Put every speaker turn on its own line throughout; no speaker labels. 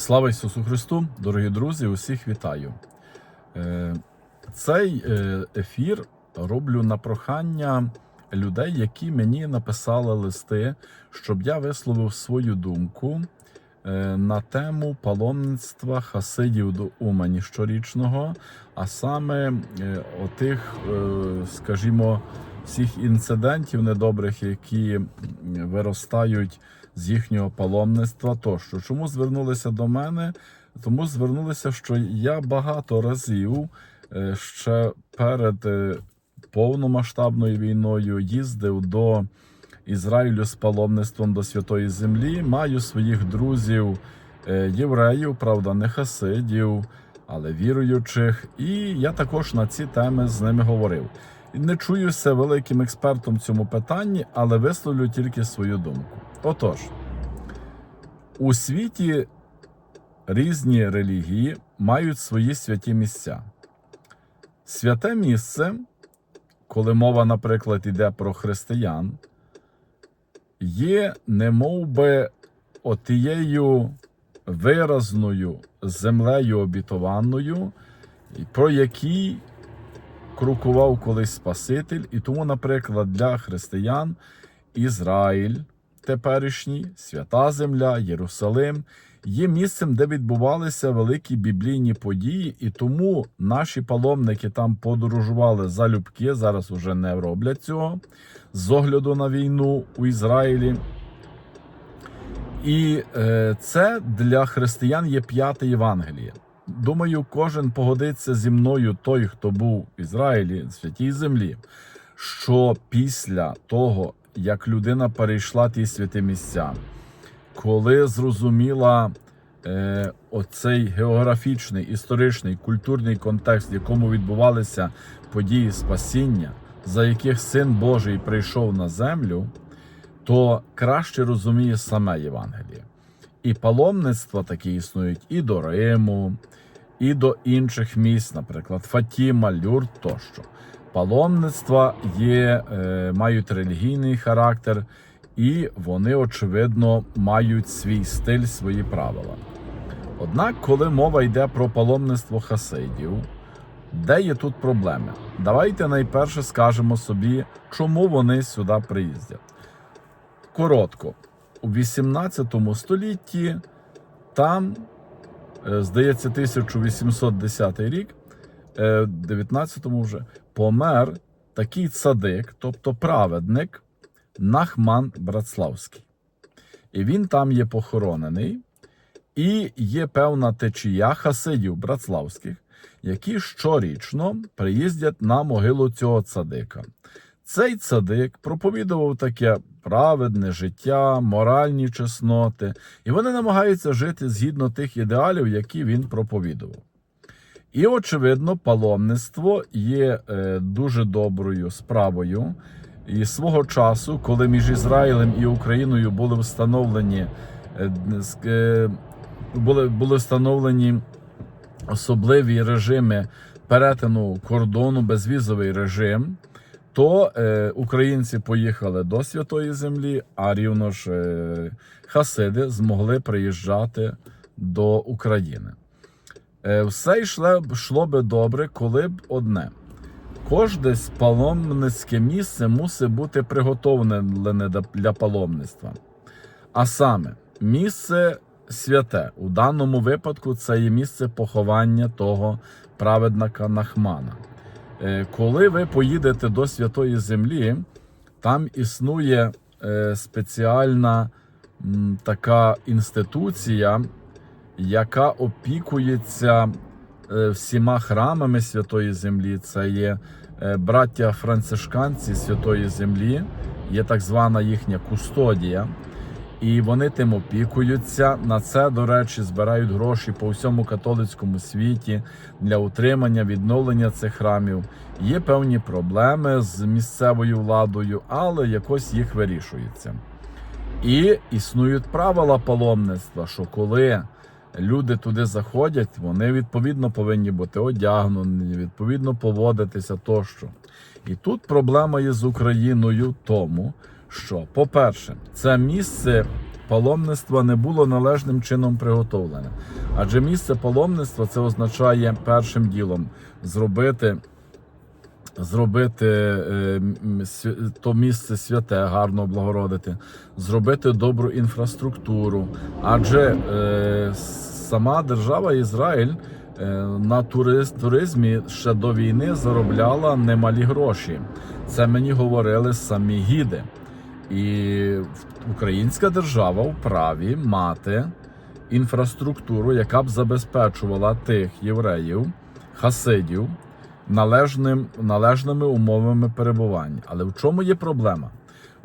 Слава Ісусу Христу, дорогі друзі, усіх вітаю. Е, Цей е, ефір роблю на прохання людей, які мені написали листи, щоб я висловив свою думку е, на тему паломництва хасидів до Умані щорічного, а саме отих, скажімо, всіх інцидентів недобрих, які виростають з їхнього паломництва тощо. Чому звернулися до мене? Тому звернулися, що я багато разів е, ще перед е, повномасштабною війною їздив до Ізраїлю з паломництвом до Святої Землі. Маю своїх друзів е, євреїв, правда, не хасидів, але віруючих. І я також на ці теми з ними говорив. Не чуюся великим експертом в цьому питанні, але висловлю тільки свою думку. Отож, у світі різні релігії мають свої святі місця. Святе місце, коли мова, наприклад, йде про християн, є немов би отією виразною землею обітованою, про якій крокував колись Спаситель, і тому, наприклад, для християн Ізраїль теперішній, свята земля, Єрусалим є місцем, де відбувалися великі біблійні події, і тому наші паломники там подорожували залюбки, зараз уже не роблять цього з огляду на війну у Ізраїлі. І е, це для християн є п'яте Євангеліє. Думаю, кожен погодиться зі мною, той, хто був в Ізраїлі, в святій землі, що після того, як людина перейшла ті святі місця, коли зрозуміла е, оцей географічний, історичний, культурний контекст, в якому відбувалися події спасіння, за яких Син Божий прийшов на землю, то краще розуміє саме Євангеліє. І паломництва такі існують і до Риму, і до інших місць, наприклад, Фатіма, Люрт тощо. Паломництва є, е, мають релігійний характер, і вони, очевидно, мають свій стиль, свої правила. Однак, коли мова йде про паломництво хасидів, де є тут проблеми? Давайте найперше скажемо собі, чому вони сюди приїздять. Коротко, у 18 столітті там, е, здається, 1810 рік, е, в 19-му вже помер такий цадик, тобто праведник Нахман Братславський. І він там є похоронений, і є певна течія хасидів братславських, які щорічно приїздять на могилу цього цадика. Цей цадик проповідував таке праведне життя, моральні чесноти, і вони намагаються жити згідно тих ідеалів, які він проповідував. І, очевидно, паломництво є е, дуже доброю справою. І свого часу, коли між Ізраїлем і Україною були встановлені, е, е, були, були встановлені особливі режими перетину кордону, безвізовий режим, то е, українці поїхали до Святої Землі, а рівно ж е, хасиди змогли приїжджати до України. Е, все йшло, йшло би добре, коли б одне. Кожне паломницьке місце мусить бути приготовлене для паломництва. А саме, місце святе. У даному випадку це є місце поховання того праведника Нахмана. Е, Коли ви поїдете до Святої Землі, там існує е, спеціальна така інституція, яка опікується е, всіма храмами Святої Землі. Це є браття францишканці Святої Землі, є так звана їхня кустодія. І вони тим опікуються. На це, до речі, збирають гроші по всьому католицькому світі для утримання, відновлення цих храмів. Є певні проблеми з місцевою владою, але якось їх вирішується. І існують правила паломництва, що коли люди туди заходять, вони відповідно повинні бути одягнені, відповідно поводитися тощо. І тут проблема є з Україною тому, що, по-перше, це місце паломництва не було належним чином приготовлене. Адже місце паломництва це означає першим ділом зробити. Зробити е, то місце святе, гарно облагородити, зробити добру інфраструктуру. Адже е, сама держава Ізраїль е, на туризмі ще до війни заробляла немалі гроші. Це мені говорили самі гіди. І українська держава вправі мати інфраструктуру, яка б забезпечувала тих євреїв, хасидів належним, належними умовами перебування. Але в чому є проблема?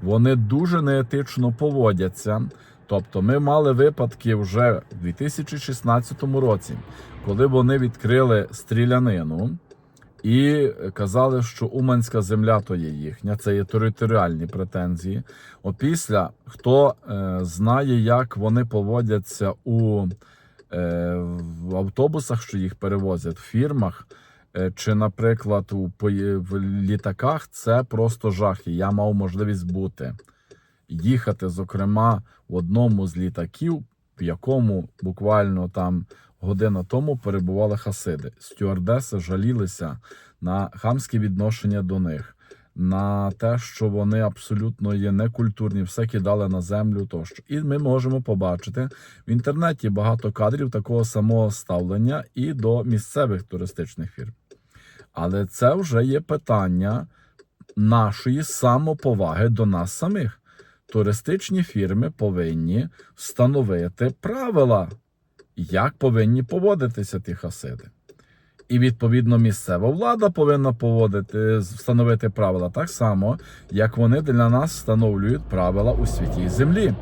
Вони дуже неетично поводяться. Тобто, ми мали випадки вже в 2016 році, коли вони відкрили стрілянину і казали, що Уманська земля то є їхня, це є територіальні претензії. Опісля хто е, знає, як вони поводяться у е, в автобусах, що їх перевозять, в фірмах. е, Чи, наприклад, у в літаках це просто жах. І я мав можливість бути їхати, зокрема, в одному з літаків, в якому буквально там година тому перебували хасиди. Стюардеси жалілися на хамське відношення до них, на те, що вони абсолютно є некультурні, все кидали на землю тощо. І ми можемо побачити в інтернеті багато кадрів такого самого ставлення і до місцевих туристичних фірм. Але це вже є питання нашої самоповаги до нас самих. Туристичні фірми повинні встановити правила, як повинні поводитися ті хасиди. І відповідно місцева влада повинна поводити, встановити правила так само, як вони для нас встановлюють правила у святій землі.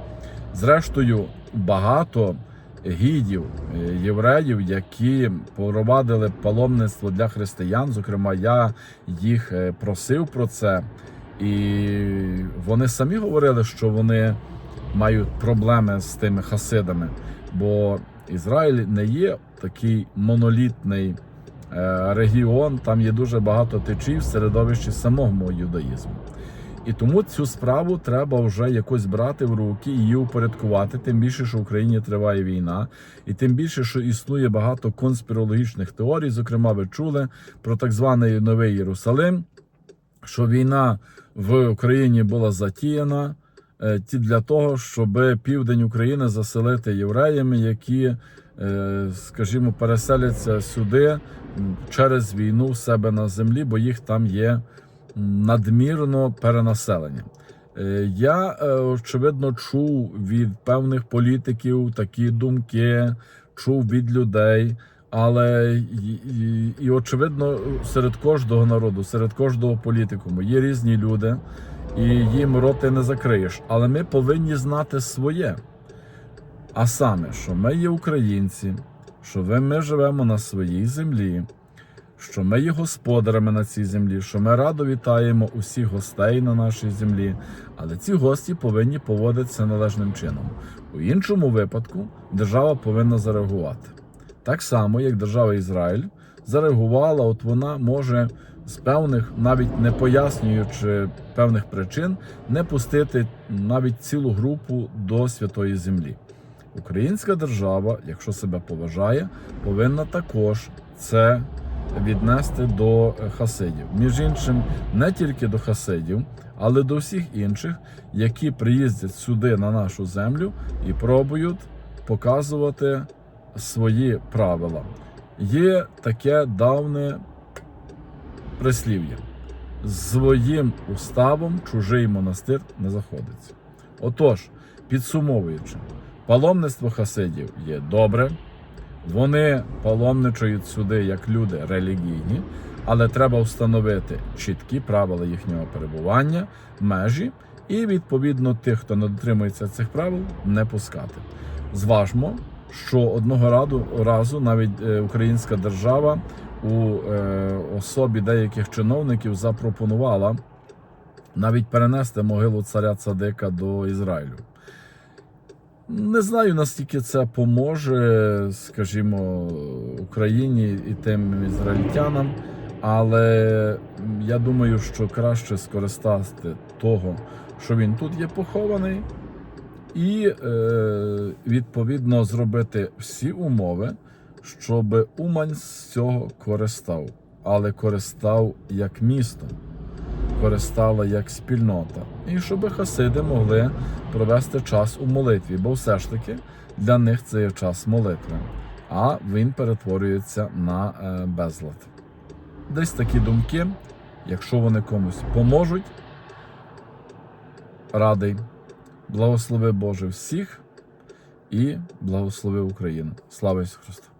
Зрештою, багато гідів, е, євреїв, які провадили паломництво для християн. Зокрема, я їх е, просив про це, і вони самі говорили, що вони мають проблеми з тими хасидами, бо Ізраїль не є такий монолітний е, регіон, там є дуже багато течій в середовищі самого юдаїзму. І тому цю справу треба вже якось брати в руки її упорядкувати. Тим більше, що в Україні триває війна, і тим більше, що існує багато конспірологічних теорій. Зокрема, ви чули про так званий Новий Єрусалим, що війна в Україні була затіяна ті для того, щоб південь України заселити євреями, які, е, скажімо, переселяться сюди через війну в себе на землі, бо їх там є надмірно перенаселення. Е, Я е, очевидно чув від певних політиків такі думки, чув від людей. Але і, і, і очевидно, серед кожного народу, серед кожного політикуму є різні люди, і їм роти не закриєш. Але ми повинні знати своє. А саме, що ми є українці, що ми живемо на своїй землі, що ми є господарями на цій землі, що ми радо вітаємо усіх гостей на нашій землі, але ці гості повинні поводитися належним чином. У іншому випадку держава повинна зареагувати. Так само, як держава Ізраїль зареагувала, от вона може з певних, навіть не пояснюючи певних причин, не пустити навіть цілу групу до святої землі. Українська держава, якщо себе поважає, повинна також це віднести до хасидів. Між іншим, не тільки до хасидів, але до всіх інших, які приїздять сюди на нашу землю і пробують показувати свої правила. Є таке давне прислів'я: з своїм уставом чужий монастир не заходиться. Отож, підсумовуючи, паломництво хасидів є добре. Вони паломничають сюди як люди релігійні, але треба встановити чіткі правила їхнього перебування, межі, і відповідно тих, хто не дотримується цих правил, не пускати. Зважмо, що одного раду разу навіть е, українська держава у е, особі деяких чиновників запропонувала навіть перенести могилу царя Цадика до Ізраїлю. Не знаю, наскільки це поможе, скажімо, Україні і тим ізраїльтянам, але я думаю, що краще скористати того, що він тут є похований, і е, відповідно зробити всі умови, щоб Умань з цього користав, але користав як місто, користала як спільнота, і щоб хасиди могли провести час у молитві, бо все ж таки для них це є час молитви, а він перетворюється на е, безлад. Десь такі думки, якщо вони комусь поможуть, радий. Благослови Боже всіх і благослови Україну. Слава Ісусу Христу!